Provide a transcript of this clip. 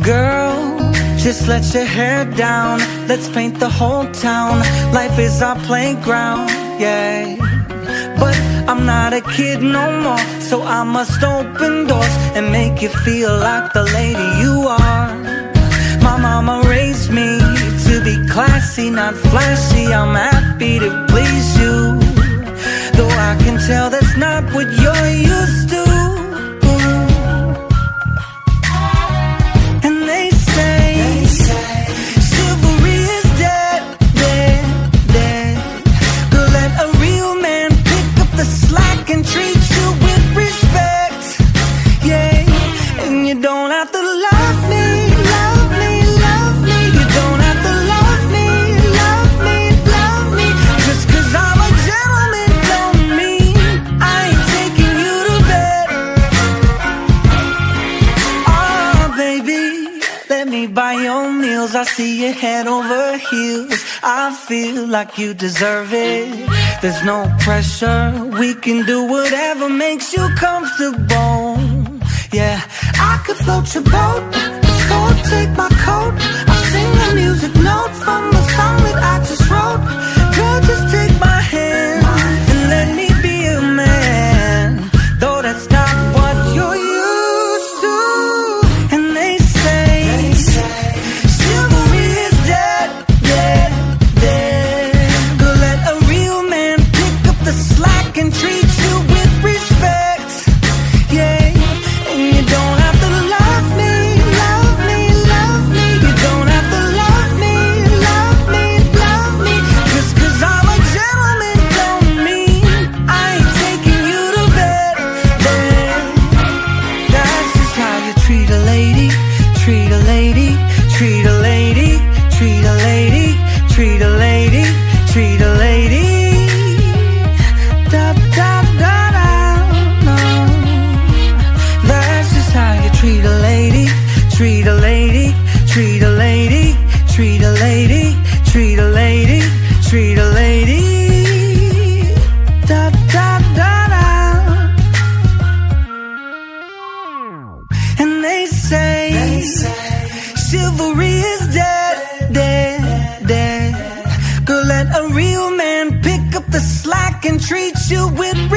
Girl, just let your hair down. Let's paint the whole town. Life is our playground, yeah. But I'm not a kid no more, so I must open doors and make you feel like the lady you are. My mama raised me to be classy, not flashy. I'm happy to please you. Though I can tell that's not what you're used to. Me buy your meals. I see you head over heels. I feel like you deserve it. There's no pressure. We can do whatever makes you comfortable. Yeah, I could float your boat. Go take my coat. I'll sing the music notes from the song that I just wrote. Girl, just treat a lady, treat a lady, treat a lady. Da da da da. No. That's just how you treat a lady, treat a lady, treat a lady, treat a lady, treat a lady, treat a lady. Da da da da. And they say, chivalry is dead, treat you with.